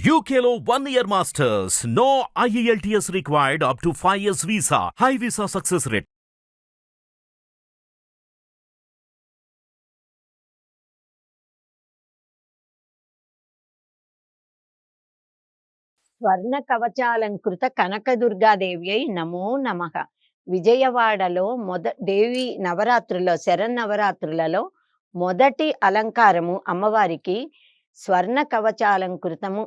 యూకేలో one year masters no IELTS required up to five years visa high visa success rate స్వర్ణ కవచాలంకృత కనకదుర్గాదేవి అయి నమో నమ. విజయవాడలో మొద దేవి నవరాత్రుల్లో శరన్నవరాత్రులలో మొదటి అలంకారము అమ్మవారికి స్వర్ణ కవచాలంకృతము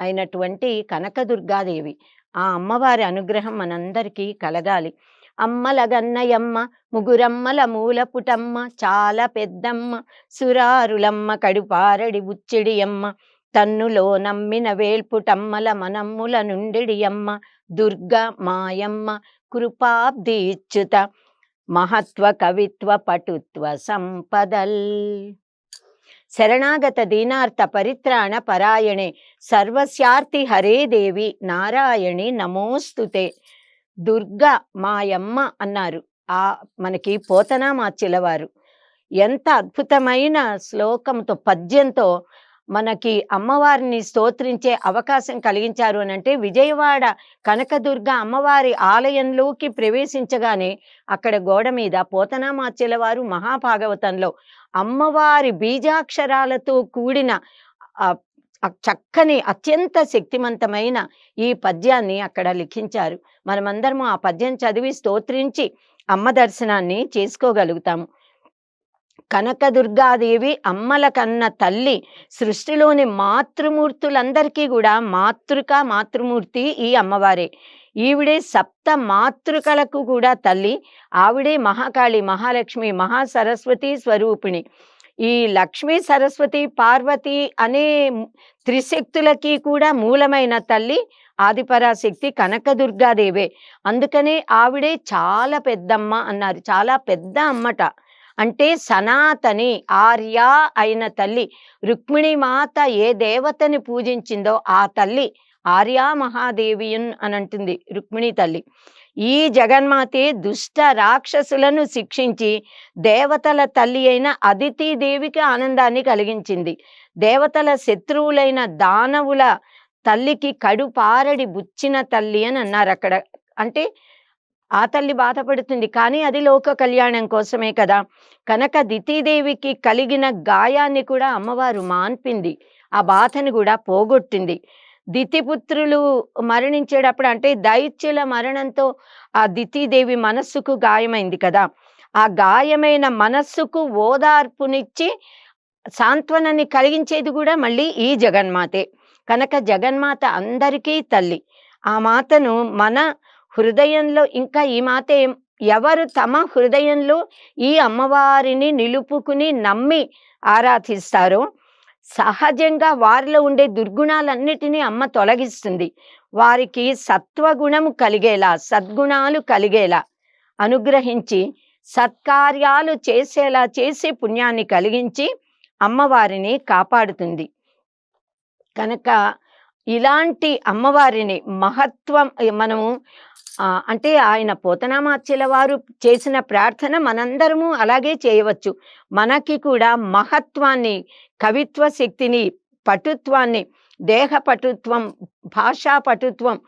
అయినటువంటి కనకదుర్గాదేవి. ఆ అమ్మవారి అనుగ్రహం మనందరికీ కలగాలి. అమ్మల గన్నయమ్మ ముగురమ్మల మూలపుటమ్మ చాలా పెద్దమ్మ సురారులమ్మ కడుపారడి బుచ్చిడియమ్మ తన్నులో నమ్మిన వేల్పుటమ్మల మనమ్ముల నుండిడియమ్మ దుర్గ మాయమ్మ కృపాబ్ది ఇచ్చుత మహత్వ కవిత్వ పటుత్వ సంపదల్. శరణాగత దీనార్థ పరిత్రాణ పరాయణే సర్వస్యార్థి హరే దేవి నారాయణి నమోస్తుతే దుర్గ మాయమ్మ అన్నారు ఆ మనకి పోతనామాచిలవారు ఎంత అద్భుతమైన శ్లోకంతో పద్యంతో మనకి అమ్మవారిని స్తోత్రించే అవకాశం కలిగించారు అని అంటే విజయవాడ కనకదుర్గ అమ్మవారి ఆలయంలోకి ప్రవేశించగానే అక్కడ గోడ మీద పోతనామాచ్యల వారు మహాభాగవతంలో అమ్మవారి బీజాక్షరాలతో కూడిన చక్కని అత్యంత శక్తివంతమైన ఈ పద్యాన్ని అక్కడ లిఖించారు. మనమందరము ఆ పద్యం చదివి స్తోత్రించి అమ్మ దర్శనాన్ని చేసుకోగలుగుతాము. కనకదుర్గాదేవి అమ్మల కన్న తల్లి సృష్టిలోని మాతృమూర్తులందరికీ కూడా మాతృక మాతృమూర్తి ఈ అమ్మవారే. ఈవిడే సప్త మాతృకలకు కూడా తల్లి. ఆవిడే మహాకాళి మహాలక్ష్మి మహాసరస్వతి స్వరూపిణి. ఈ లక్ష్మీ సరస్వతి పార్వతి అనే త్రిశక్తులకి కూడా మూలమైన తల్లి ఆదిపరాశక్తి కనకదుర్గాదేవే. అందుకనే ఆవిడే చాలా పెద్దమ్మ అన్నారు. చాలా పెద్ద అమ్మట. అంటే సనాతని ఆర్య అయిన తల్లి. రుక్మిణి మాత ఏ దేవతని పూజించిందో ఆ తల్లి ఆర్యా మహాదేవియన్ అని అంటుంది రుక్మిణి తల్లి. ఈ జగన్మాతే దుష్ట రాక్షసులను శిక్షించి దేవతల తల్లి అయిన అదితి దేవికి ఆనందాన్ని కలిగించింది. దేవతల శత్రువులైన దానవుల తల్లికి కడుపారడి బుచ్చిన తల్లి అని అన్నారు అక్కడ. అంటే ఆ తల్లి బాధపడుతుంది కానీ అది లోక కళ్యాణం కోసమే కదా. కనుక దితీదేవికి కలిగిన గాయాన్ని కూడా అమ్మవారు మాన్పింది. ఆ బాధని కూడా పోగొట్టింది. దితిపుత్రులు మరణించేటప్పుడు అంటే దైత్యుల మరణంతో ఆ దితిదేవి మనస్సుకు గాయమైంది కదా. ఆ గాయమైన మనస్సుకు ఓదార్పునిచ్చి సాంత్వనాన్ని కలిగించేది కూడా మళ్ళీ ఈ జగన్మాతే. కనుక జగన్మాత అందరికీ తల్లి. ఆ మాతను మన హృదయంలో ఇంకా ఈ మాత ఎవరు తమ హృదయంలో ఈ అమ్మవారిని నిలుపుకుని నమ్మి ఆరాధిస్తారో సహజంగా వారిలో ఉండే దుర్గుణాలన్నిటినీ అమ్మ తొలగిస్తుంది. వారికి సత్వగుణము కలిగేలా సద్గుణాలు కలిగేలా అనుగ్రహించి సత్కార్యాలు చేసేలా చేసి పుణ్యాన్ని కలిగించి అమ్మవారిని కాపాడుతుంది. కనుక ఇలాంటి అమ్మవారిని మహత్వం మనము అంటే ఆయన పోతనామాచ్యుల వారు చేసిన ప్రార్థన మనందరము అలాగే చేయవచ్చు. మనకి కూడా మహత్వాన్ని కవిత్వ శక్తిని పటుత్వాన్ని దేహ పటుత్వం భాషా పటుత్వం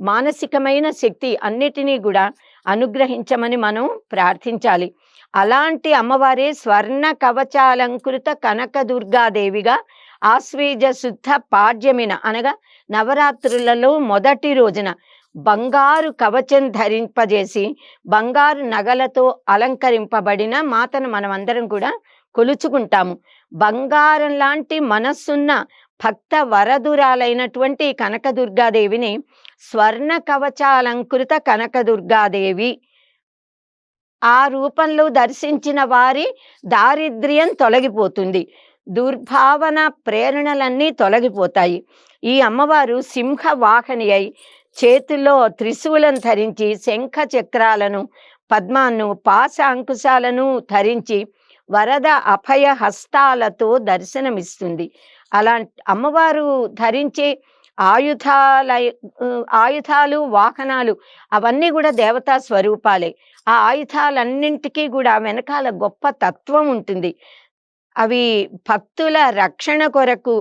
మానసికమైన శక్తి అన్నిటినీ కూడా అనుగ్రహించమని మనం ప్రార్థించాలి. అలాంటి అమ్మవారే స్వర్ణ కవచాలంకృత కనకదుర్గాదేవిగా ఆశ్వేజ శుద్ధ పాడ్యమిన అనగా నవరాత్రులలో మొదటి రోజున బంగారు కవచం ధరింపజేసి బంగారు నగలతో అలంకరింపబడిన మాతను మనమందరం కూడా కొలుచుకుంటాము. బంగారం లాంటి మనస్సున్న భక్త వరదురాలైనటువంటి కనకదుర్గాదేవిని స్వర్ణ కవచాలంకృత కనకదుర్గాదేవి ఆ రూపంలో దర్శించిన వారి దారిద్ర్యం తొలగిపోతుంది. దుర్భావన ప్రేరణలన్నీ తొలగిపోతాయి. ఈ అమ్మవారు సింహ వాహని అయి చేతుల్లో త్రిశూలం ధరించి శంఖ చక్రాలను పద్మాను పాశ అంకుశాలను ధరించి వరద అభయ హస్తాలతో దర్శనమిస్తుంది. అలా అమ్మవారు ధరించే ఆయుధాల ఆయుధాలు వాహనాలు అవన్నీ కూడా దేవతా స్వరూపాలే. ఆ ఆయుధాలన్నింటికీ కూడా వెనకాల గొప్ప తత్వం ఉంటుంది. అవి భక్తుల రక్షణ కొరకు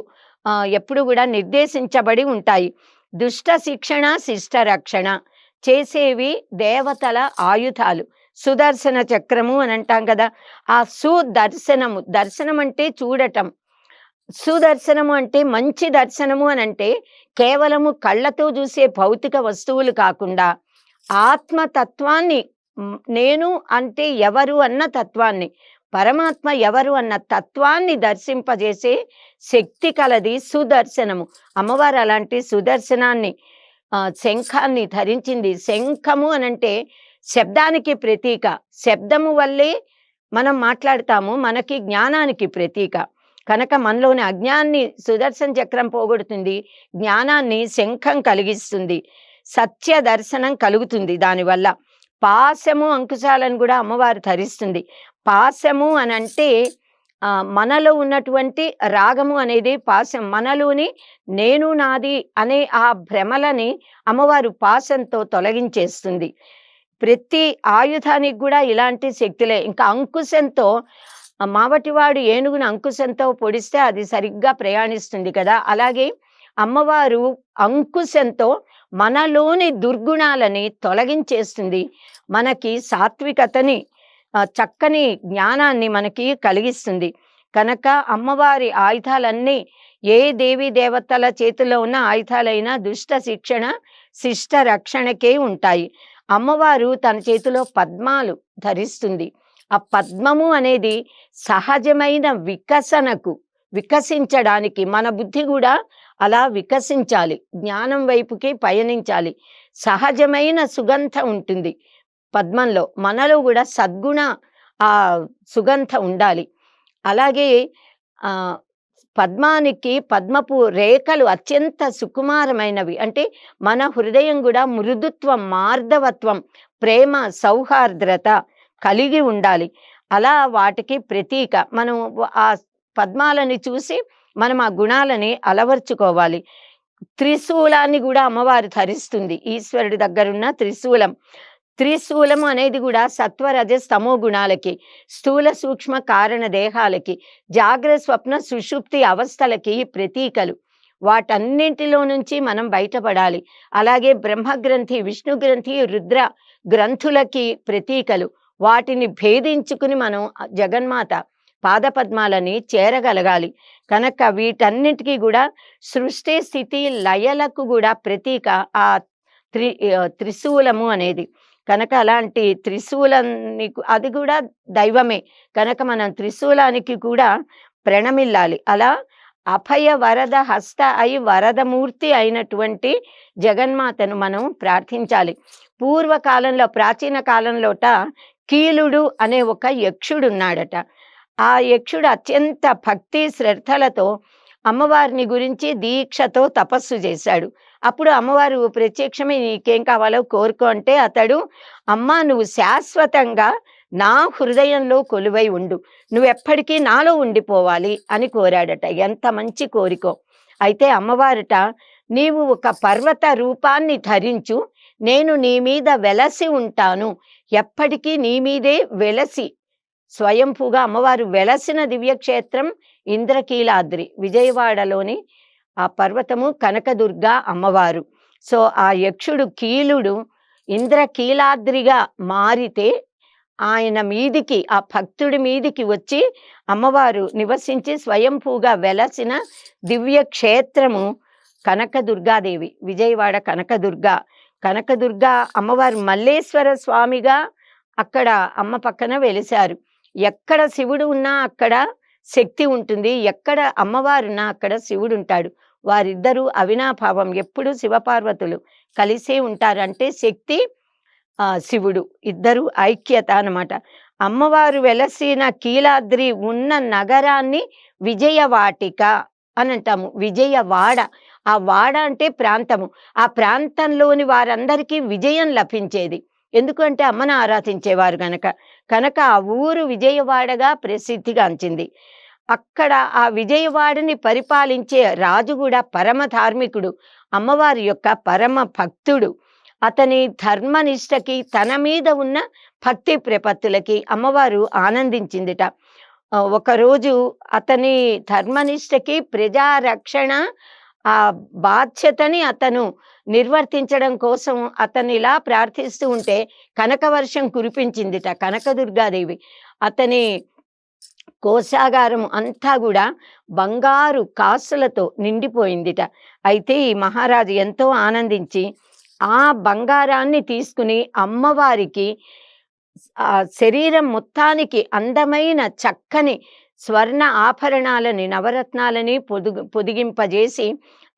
ఎప్పుడు కూడా నిర్దేశించబడి ఉంటాయి. దుష్ట శిక్షణ శిష్ట రక్షణ చేసేవి దేవతల ఆయుధాలు. సుదర్శన చక్రము అని అంటాం కదా ఆ సుదర్శనము దర్శనం అంటే చూడటం. సుదర్శనము అంటే మంచి దర్శనము అని అంటే కేవలము కళ్ళతో చూసే భౌతిక వస్తువులు కాకుండా ఆత్మతత్వాన్ని నేను అంటే ఎవరు అన్న తత్వాన్ని పరమాత్మ ఎవరు అన్న తత్వాన్ని దర్శింపజేసే శక్తి కలది సుదర్శనము. అమ్మవారు అలాంటి సుదర్శనాన్ని శంఖాన్ని ధరించింది. శంఖము అనంటే శబ్దానికి ప్రతీక. శబ్దము వల్లే మనం మాట్లాడతాము మనకి జ్ఞానానికి ప్రతీక. కనుక మనలోని అజ్ఞాన్ని సుదర్శన చక్రం పోగొడుతుంది. జ్ఞానాన్ని శంఖం కలిగిస్తుంది. సత్య దర్శనం కలుగుతుంది దానివల్ల. పాశము అంకుశాలను కూడా అమ్మవారు ధరిస్తుంది. పాశము అని అంటే మనలో ఉన్నటువంటి రాగము అనేది పాశం. మనలోని నేను నాది అనే ఆ భ్రమలని అమ్మవారు పాశంతో తొలగించేస్తుంది. ప్రతి ఆయుధానికి కూడా ఇలాంటి శక్తులే. ఇంకా అంకుశంతో మావటివాడు ఏనుగును అంకుశంతో పొడిస్తే అది సరిగ్గా ప్రయాణిస్తుంది కదా. అలాగే అమ్మవారు అంకుశంతో మనలోని దుర్గుణాలని తొలగించేస్తుంది. మనకి సాత్వికతని చక్కని జ్ఞానాన్ని మనకి కలిగిస్తుంది. కనుక అమ్మవారి ఆయుధాలన్నీ ఏ దేవి దేవతల చేతిలో ఉన్న ఆయుధాలైనా దుష్ట శిక్షణ శిష్ట రక్షణకే ఉంటాయి. అమ్మవారు తన చేతిలో పద్మాలు ధరిస్తుంది. ఆ పద్మము అనేది సహజమైన వికసనకు వికసించడానికి మన బుద్ధి కూడా అలా వికసించాలి. జ్ఞానం వైపుకి పయనించాలి. సహజమైన సుగంధ ఉంటుంది. పద్మంలో మనలో కూడా సద్గుణ ఆ సుగంధ ఉండాలి. అలాగే పద్మానికి పద్మపు రేఖలు అత్యంత సుకుమారమైనవి. అంటే మన హృదయం కూడా మృదుత్వం మార్ధవత్వం ప్రేమ సౌహార్ద్రత కలిగి ఉండాలి. అలా వాటికి ప్రతీక. మనం ఆ పద్మాలని చూసి మనం ఆ గుణాలని అలవర్చుకోవాలి. త్రిశూలాన్ని కూడా అమ్మవారు ధరిస్తుంది. ఈశ్వరుడి దగ్గరున్న త్రిశూలం. త్రిశూలము అనేది కూడా సత్వరజ స్తమో గుణాలకి స్థూల సూక్ష్మ కారణ దేహాలకి జాగ్ర స్వప్న సుషుప్తి అవస్థలకి ప్రతీకలు. వాటన్నింటిలో నుంచి మనం బయటపడాలి. అలాగే బ్రహ్మగ్రంథి విష్ణు గ్రంథి రుద్ర గ్రంథులకి ప్రతీకలు. వాటిని భేదించుకుని మనం జగన్మాత పాదపద్మాలని చేరగలగాలి. కనుక వీటన్నిటికీ కూడా సృష్టి స్థితి లయలకు కూడా ప్రతీక ఆ త్రి త్రిశూలము అనేది. కనుక అలాంటి త్రిశూలాన్ని అది కూడా దైవమే. కనుక మనం త్రిశూలానికి కూడా ప్రణమిల్లాలి. అలా అభయ వరద హస్త అయి వరదమూర్తి అయినటువంటి జగన్మాతను మనం ప్రార్థించాలి. పూర్వకాలంలో ప్రాచీన కాలంలోట కీలుడు అనే ఒక యక్షుడు ఉన్నాడట ఆ యక్షుడు అత్యంత భక్తి శ్రద్ధలతో అమ్మవారిని గురించి దీక్షతో తపస్సు చేశాడు. అప్పుడు అమ్మవారు ప్రత్యక్షమే నీకేం కావాలో కోరుకో అంటే అతడు అమ్మ నువ్వు శాశ్వతంగా నా హృదయంలో కొలువై ఉండు. నువ్వెప్పటికీ నాలో ఉండిపోవాలి అని కోరాడట. ఎంత మంచి కోరికో. అయితే అమ్మవారట నీవు ఒక పర్వత రూపాన్ని ధరించు. నేను నీ మీద వెలసి ఉంటాను. ఎప్పటికీ నీ మీదే వెలసి. స్వయంభూగా అమ్మవారు వెలసిన దివ్యక్షేత్రం ఇంద్రకీలాద్రి విజయవాడలోని ఆ పర్వతము కనకదుర్గ అమ్మవారు. సో ఆ యక్షుడు కీలుడు ఇంద్రకీలాద్రిగా మారితే ఆయన మీదికి ఆ భక్తుడి మీదికి వచ్చి అమ్మవారు నివసించి స్వయంభూగా వెలసిన దివ్య క్షేత్రము కనకదుర్గాదేవి విజయవాడ కనకదుర్గ. కనకదుర్గ అమ్మవారు మల్లేశ్వర స్వామిగా అక్కడ అమ్మ పక్కన వెలిశారు. ఎక్కడ శివుడు ఉన్నా అక్కడ శక్తి ఉంటుంది. ఎక్కడ అమ్మవారున్నా అక్కడ శివుడు ఉంటాడు. వారిద్దరూ అవినాభావం ఎప్పుడు శివపార్వతులు కలిసే ఉంటారు అంటే శక్తి ఆ, శివుడు. ఇద్దరు ఐక్యత అనమాట అమ్మవారు వెలసిన కీలాద్రి ఉన్న నగరాన్ని విజయవాటిక అని అంటాము విజయవాడ. ఆ వాడ అంటే ప్రాంతము. ఆ ప్రాంతంలోని వారందరికీ విజయం లభించేది. ఎందుకంటే అమ్మను ఆరాధించేవారు కనుక కనుక ఆ ఊరు విజయవాడగా ప్రసిద్ధిగాంచింది. అక్కడ ఆ విజయవాడని పరిపాలించే రాజు కూడా పరమ ధార్మికుడు అమ్మవారి యొక్క పరమ భక్తుడు. అతని ధర్మనిష్టకి తన మీద ఉన్న భక్తి ప్రపత్తులకి అమ్మవారు ఆనందించిందిట. ఒకరోజు అతని ధర్మనిష్టకి ప్రజారక్షణ ఆ బాధ్యతని అతను నిర్వర్తించడం కోసం అతను ఇలా ప్రార్థిస్తూ ఉంటే కనకవర్షం కురిపించిందిట కనకదుర్గాదేవి. అతని కోశాగారం అంతా కూడా బంగారు కాసులతో నిండిపోయిందిట. అయితే ఈ మహారాజు ఎంతో ఆనందించి ఆ బంగారాన్ని తీసుకుని అమ్మవారికి ఆ శరీరం మొత్తానికి అందమైన చక్కని స్వర్ణ ఆభరణాలని నవరత్నాలని పొదుగు పొదిగింపజేసి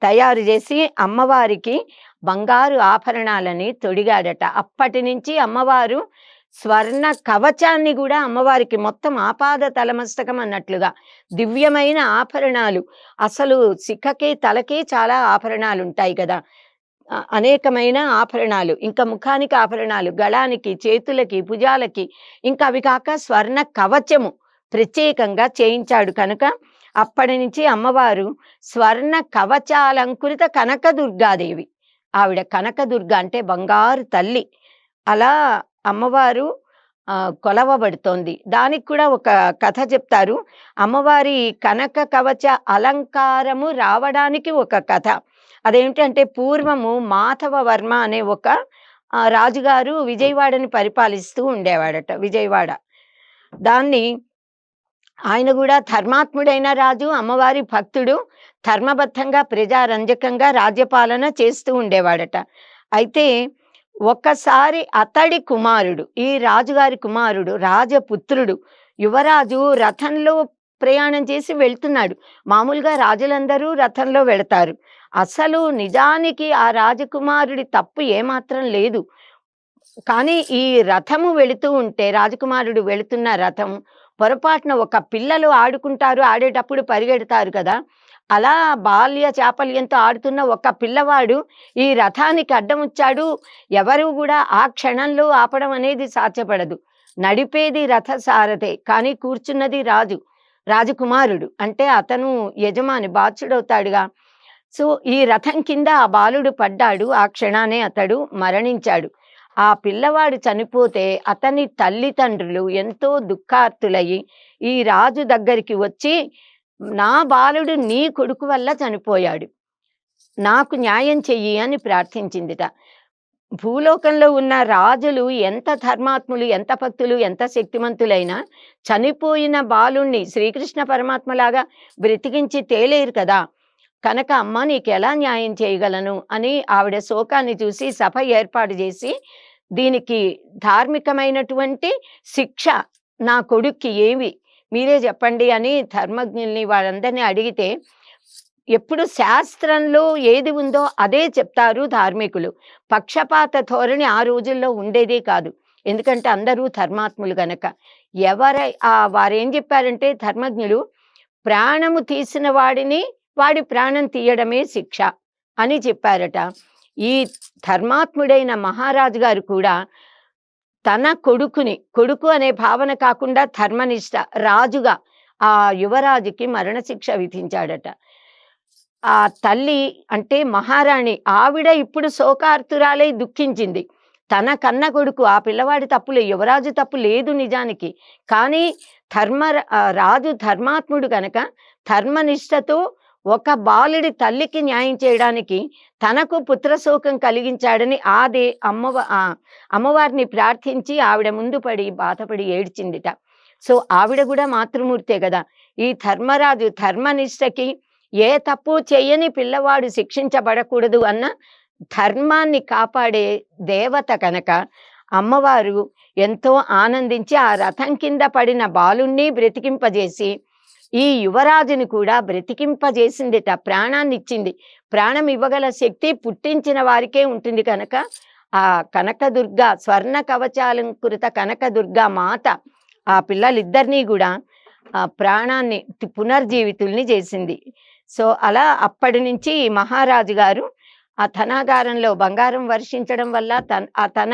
తయారు చేసి అమ్మవారికి బంగారు ఆభరణాలని తొడిగాడట. అప్పటి నుంచి అమ్మవారు స్వర్ణ కవచాన్ని కూడా అమ్మవారికి మొత్తం ఆపాద తలమస్తకం అన్నట్లుగా దివ్యమైన ఆభరణాలు. అసలు సిక్కకే తలకే చాలా ఆభరణాలు ఉంటాయి కదా అనేకమైన ఆభరణాలు. ఇంకా ముఖానికి ఆభరణాలు గళానికి చేతులకి భుజాలకి. ఇంకా అవి కాక స్వర్ణ కవచము ప్రత్యేకంగా చేయించాడు కనుక అప్పటి నుంచి అమ్మవారు స్వర్ణ కవచాలంకురిత కనకదుర్గాదేవి. ఆవిడ కనకదుర్గ అంటే బంగారు తల్లి. అలా అమ్మవారు కొలవబడుతోంది. దానికి కూడా ఒక కథ చెప్తారు. అమ్మవారి కనక కవచ అలంకారము రావడానికి ఒక కథ. అదేమిటంటే పూర్వము మాధవ వర్మ అనే ఒక రాజుగారు విజయవాడని పరిపాలిస్తూ ఉండేవాడట విజయవాడ. దాన్ని ఆయన కూడా ధర్మాత్ముడైన రాజు అమ్మవారి భక్తుడు ధర్మబద్ధంగా ప్రజారంజకంగా రాజ్యపాలన చేస్తూ ఉండేవాడట. అయితే ఒక్కసారి అతడి కుమారుడు ఈ రాజుగారి కుమారుడు రాజపుత్రుడు యువరాజు రథంలో ప్రయాణం చేసి వెళ్తున్నాడు. మామూలుగా రాజులందరూ రథంలో వెళతారు. అసలు నిజానికి ఆ రాజకుమారుడి తప్పు ఏమాత్రం లేదు. కానీ ఈ రథము వెళుతూ ఉంటే రాజకుమారుడు వెళుతున్న రథం పొరపాటున ఒక పిల్లలు ఆడుకుంటారు ఆడేటప్పుడు పరిగెడతారు కదా. అలా బాల్య చాపల్యంతో ఆడుతున్న ఒక పిల్లవాడు ఈ రథానికి అడ్డం వచ్చాడు. ఎవరు కూడా ఆ క్షణంలో ఆపడం అనేది సాధ్యపడదు. నడిపేది రథ సారథే కానీ కూర్చున్నది రాజు రాజకుమారుడు. అంటే అతను యజమాని బాధ్యుడవుతాడుగా. సో ఈ రథం కింద ఆ బాలుడు పడ్డాడు. ఆ క్షణానే అతడు మరణించాడు. ఆ పిల్లవాడు చనిపోతే అతని తల్లిదండ్రులు ఎంతో దుఃఖార్తులయ్యి ఈ రాజు దగ్గరికి వచ్చి నా బాలుడు నీ కొడుకు వల్ల చనిపోయాడు. నాకు న్యాయం చెయ్యి అని ప్రార్థించిందిట. భూలోకంలో ఉన్న రాజులు ఎంత ధర్మాత్ములు ఎంత భక్తులు ఎంత శక్తిమంతులైనా చనిపోయిన బాలుణ్ణి శ్రీకృష్ణ పరమాత్మలాగా బ్రతికించి తేలేరు కదా. కనుక అమ్మ నీకు ఎలా న్యాయం చేయగలను అని ఆవిడ శోకాన్ని చూసి సభ ఏర్పాటు చేసి దీనికి ధార్మికమైనటువంటి శిక్ష నా కొడుక్కి ఏమి? మీరే చెప్పండి అని ధర్మజ్ఞుల్ని వాళ్ళందరినీ అడిగితే ఎప్పుడు శాస్త్రంలో ఏది ఉందో అదే చెప్తారు ధార్మికులు. పక్షపాత ధోరణి ఆ రోజుల్లో ఉండేదే కాదు. ఎందుకంటే అందరూ ధర్మాత్ములు గనక. ఎవరై ఆ వారేం చెప్పారంటే ధర్మజ్ఞులు ప్రాణము తీసిన వాడిని వాడి ప్రాణం తీయడమే శిక్ష అని చెప్పారట. ఈ ధర్మాత్ముడైన మహారాజు గారు కూడా తన కొడుకుని కొడుకు అనే భావన కాకుండా ధర్మనిష్ట రాజుగా ఆ యువరాజుకి మరణశిక్ష విధించాడట. ఆ తల్లి అంటే మహారాణి ఆవిడ ఇప్పుడు శోకార్తురాలై దుఃఖించింది. తన కన్న కొడుకు ఆ పిల్లవాడి తప్పులే యువరాజు తప్పు లేదు నిజానికి. కానీ ధర్మ రాజు ధర్మాత్ముడు కనుక ధర్మనిష్టతో ఒక బాలుడి తల్లికి న్యాయం చేయడానికి తనకు పుత్రశోకం కలిగించాడని ఆది అమ్మవ ఆ అమ్మవారిని ప్రార్థించి ఆవిడ ముందు పడి బాధపడి ఏడ్చిందిట. సో ఆవిడ కూడా మాతృమూర్తే కదా. ఈ ధర్మరాజు ధర్మనిష్టకి ఏ తప్పు చేయని పిల్లవాడు శిక్షించబడకూడదు అన్న ధర్మాన్ని కాపాడే దేవత కనుక అమ్మవారు ఎంతో ఆనందించి ఆ రథం కింద పడిన బాలుణ్ణి బ్రతికింపజేసి ఈ యువరాజుని కూడా బ్రతికింపజేసిందిట ప్రాణాన్ని ఇచ్చింది ప్రాణం ఇవ్వగల శక్తి పుట్టించిన వారికే ఉంటుంది కనుక ఆ కనకదుర్గ స్వర్ణ కవచాలంకృత కనకదుర్గ మాత ఆ పిల్లలిద్దరినీ కూడా ఆ ప్రాణాన్ని పునర్జీవితుల్ని చేసింది. సో అలా అప్పటి నుంచి ఈ మహారాజు గారు ఆ ధనాగారంలో బంగారం వర్షించడం వల్ల తన ఆ తన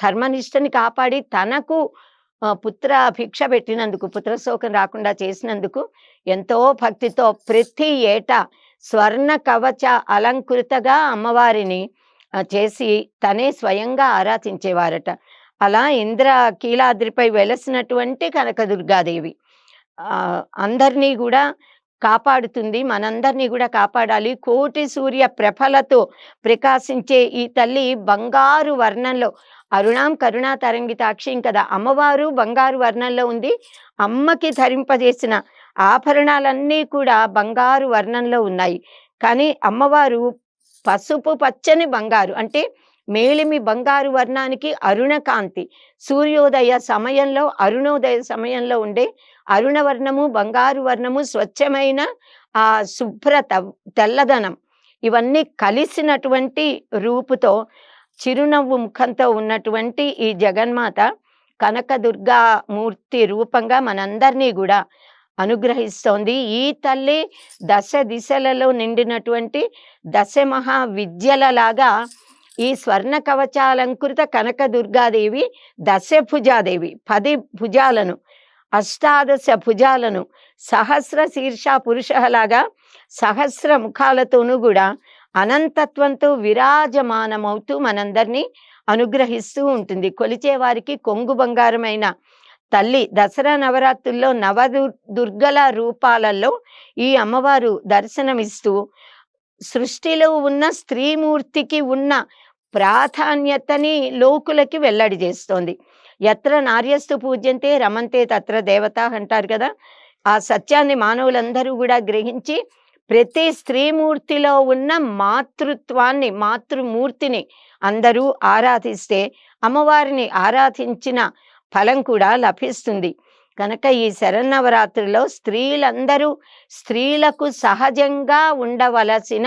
ధర్మనిష్టని కాపాడి తనకు పుత్ర భిక్ష పెట్టినందుకు పుత్రశోకం రాకుండా చేసినందుకు ఎంతో భక్తితో ప్రతి ఏటా స్వర్ణ కవచ అలంకృతగా అమ్మవారిని చేసి తనే స్వయంగా ఆరాధించేవారట. అలా ఇంద్ర కీలాద్రిపై వెలసినటువంటి కనకదుర్గాదేవి. అందరినీ కూడా కాపాడుతుంది. మనందరినీ కూడా కాపాడాలి. కోటి సూర్య ప్రభలతో ప్రకాశించే ఈ తల్లి బంగారు వర్ణంలో అరుణాం కరుణా తరంగితాక్షిం కదా! అమ్మవారు బంగారు వర్ణంలో ఉంది. అమ్మకి ధరింపజేసిన ఆభరణాలన్నీ కూడా బంగారు వర్ణంలో ఉన్నాయి. కానీ అమ్మవారు పసుపు పచ్చని బంగారు అంటే మేలిమి బంగారు వర్ణానికి అరుణకాంతి. సూర్యోదయ సమయంలో, అరుణోదయ సమయంలో ఉండే అరుణవర్ణము, బంగారు వర్ణము, స్వచ్ఛమైన ఆ శుభ్రత, తెల్లదనం ఇవన్నీ కలిసినటువంటి రూపుతో చిరునవ్వు ముఖంతో ఉన్నటువంటి ఈ జగన్మాత కనకదుర్గా మూర్తి రూపంగా మనందరినీ కూడా అనుగ్రహిస్తోంది. ఈ తల్లి దశ దిశలలో నిండినటువంటి దశ మహా విద్యలలాగా ఈ స్వర్ణ కవచాలంకృత కనకదుర్గాదేవి దశభుజాదేవి. పది భుజాలను, అష్టాదశ భుజాలను సహస్ర శీర్ష పురుషలాగా సహస్ర ముఖాలతోనూ కూడా అనంతత్వంతో విరాజమానమవుతూ మనందరినీ అనుగ్రహిస్తూ ఉంటుంది. కొలిచే వారికి కొంగు బంగారమైన తల్లి దసరా నవరాత్రుల్లో నవదు దుర్గల రూపాలలో ఈ అమ్మవారు దర్శనమిస్తూ సృష్టిలో ఉన్న స్త్రీమూర్తికి ఉన్న ప్రాధాన్యతని లోకులకి వెల్లడి చేస్తోంది యత్ర నార్యస్తు పూజ్యంతే రమంతే తత్ర దేవత అంటారు కదా! ఆ సత్యాన్ని మానవులందరూ కూడా గ్రహించి ప్రతి స్త్రీమూర్తిలో ఉన్న మాతృత్వాన్ని, మాతృమూర్తిని అందరూ ఆరాధిస్తే అమ్మవారిని ఆరాధించిన ఫలం కూడా లభిస్తుంది. కనుక ఈ శరన్నవరాత్రిలో స్త్రీలందరూ స్త్రీలకు సహజంగా ఉండవలసిన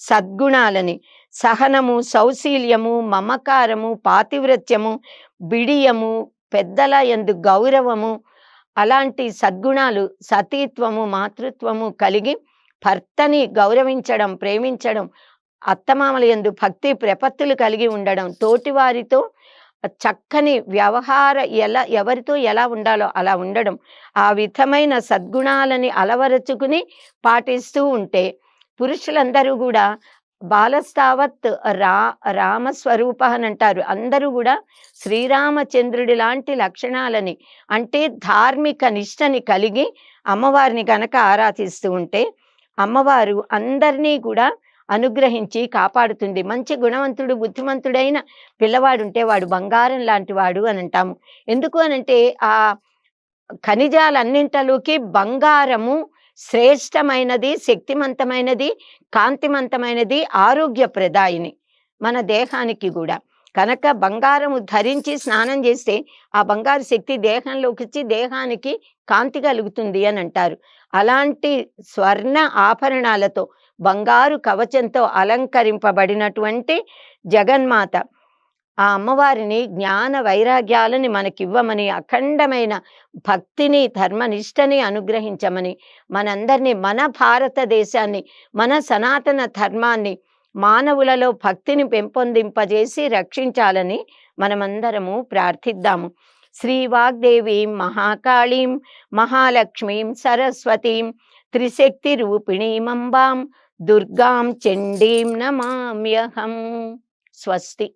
సద్గుణాలని. సహనము, సౌశీల్యము, మమకారము, పాతివ్రత్యము, బిడియము, పెద్దల యందు గౌరవము అలాంటి సద్గుణాలు సతీత్వము, మాతృత్వము కలిగి భర్తని గౌరవించడం, ప్రేమించడం, అత్తమామల యందు భక్తి ప్రపత్తులు కలిగి ఉండడం, తోటివారితో చక్కని వ్యవహార ఎలా ఎవరితో ఎలా ఉండాలో అలా ఉండడం, ఆ విధమైన సద్గుణాలని అలవరచుకుని పాటిస్తూ ఉంటే పురుషులందరూ కూడా బాలస్తావత్ రా రామస్వరూప అని అంటారు అందరూ కూడా శ్రీరామచంద్రుడి లాంటి లక్షణాలని అంటే ధార్మిక నిష్టని కలిగి అమ్మవారిని గనక ఆరాధిస్తూ ఉంటే అమ్మవారు అందరినీ కూడా అనుగ్రహించి కాపాడుతుంది. మంచి గుణవంతుడు, బుద్ధిమంతుడైన పిల్లవాడుంటే వాడు బంగారం లాంటి వాడు అంటాము ఎందుకు అనంటే ఆ ఖనిజాలన్నింటిలోకి బంగారము శ్రేష్టమైనది, శక్తిమంతమైనది, కాంతిమంతమైనది, ఆరోగ్యప్రదాయిని మన దేహానికి కూడా. కనుక బంగారము ధరించి స్నానం చేస్తే ఆ బంగారు శక్తి దేహంలోకి వచ్చి దేహానికి కాంతి కలుగుతుంది అని అంటారు. అలాంటి స్వర్ణ ఆభరణాలతో బంగారు కవచంతో అలంకరింపబడినటువంటి జగన్మాత ఆ అమ్మవారిని జ్ఞాన వైరాగ్యాలని మనకివ్వమని, అఖండమైన భక్తిని, ధర్మనిష్టని అనుగ్రహించమని, మనందరినీ మన భారతదేశాన్ని, మన సనాతన ధర్మాన్ని మానవులలో భక్తిని పెంపొందింపజేసి రక్షించాలని మనమందరము ప్రార్థిద్దాము. శ్రీవాగ్దేవీం మహాకాళీం మహాలక్ష్మీం సరస్వతీం త్రిశక్తి రూపిణీమంబాం దుర్గాం చండీం నమామ్యహం. స్వస్తి.